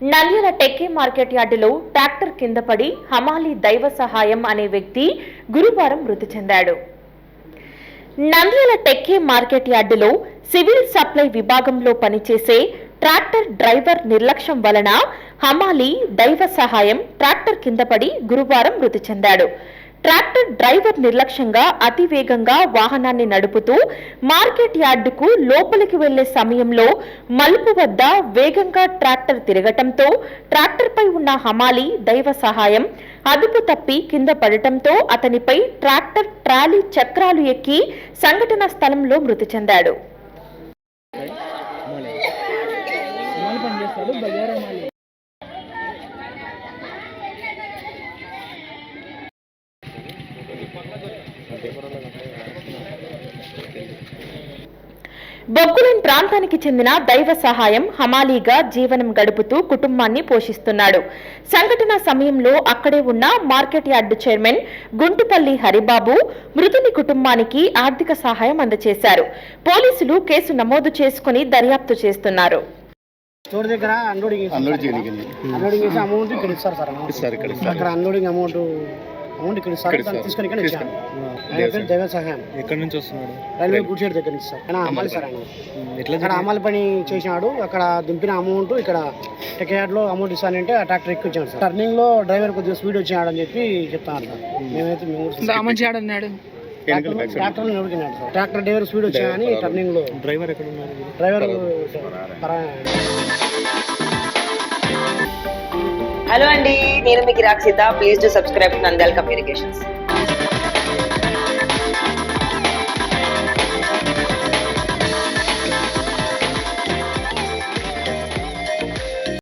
Nandyal Tekke market యార్డులో tractor కింద పడి హమాలి దైవ సహాయం అనే వ్యక్తి గురువారం మృతి చెందాడు. నంద్యాల టెక్కే మార్కెట్ యార్డులో సివిల్ సప్లై విభాగంలో పనిచేసే ట్రాక్టర్ డ్రైవర్ నిర్లక్ష్యం వలన హమాలి దైవ సహాయం ట్రాక్టర్ కింద పడి గురువారం మృతి చెందాడు. ట్రాక్టర్ డ్రైవర్ నిర్లక్ష్యంగా అతి వేగంగా వాహనాన్ని నడుపుతూ మార్కెట్ యార్డుకు లోపలికి వెళ్ళే సమయంలో మలుపు వద్ద వేగంగా ట్రాక్టర్ తిరగటంతో ట్రాక్టర్పై ఉన్న హమాలి దైవ సహాయం అదుపు తప్పి కింద పడటంతో అతనిపై ట్రాక్టర్ ట్రాలీ చక్రాలు ఎక్కి సంఘటన స్థలంలో మృతి చెందాడు. బొగ్గులన్ ప్రాంతానికి చెందిన దైవ సహాయం హమాలీగా జీవనం గడుపుతూ కుటుంబాన్ని పోషిస్తున్నాడు. సంఘటన సమయంలో అక్కడే ఉన్న market yard chairman Guntupalli Haribabu మృతుని కుటుంబానికి ఆర్థిక సహాయం అందజేశారు పోలీసులు కేసు నమోదు చేసుకుని దర్యాప్తు చేస్తున్నారు. స్టోర్ దగ్గర అన్లోడింగ్. అన్లోడింగ్ ఇక్కడ ఇస్తారు సార్. అక్కడ అన్లోడింగ్ అమౌంట్ అమౌంట్ ఇక్కడ ఇస్తారు. తీసుకొని ఇక్కడ ఇచ్చాను ఆయన పేరు దైవ సహాయం. ఎక్కడి నుంచి వస్తున్నాడు? రైల్వే. గుడ్షేడ్ దగ్గర నుంచి సార్. ఆయన అమ్మాలి సార్ ఆయన అమలు పని చేసినాడు. అక్కడ దింపిన అమౌంట్ ఇక్కడ టెక్యార్డ్లో అమౌంట్ ఇస్తానంటే ఆ ట్రాక్టర్ ఎక్కించాడు సార్. టర్నింగ్లో డ్రైవర్ కొద్దిగా స్పీడ్ వచ్చినాడు అని చెప్పి చెప్తాను సార్. మేమైతే మేము సైడ్. ట్రాక్టర్ నడికినాడు సార్. ట్రాక్టర్ డ్రైవర్ స్పీడ్ వచ్చాయని టర్నింగ్లో డ్రైవర్ ఎక్కడ ఉన్నాడు డ్రైవర్ పరా- హలో అండి. నేను మీకు Rakshita please to subscribe Nandyal communications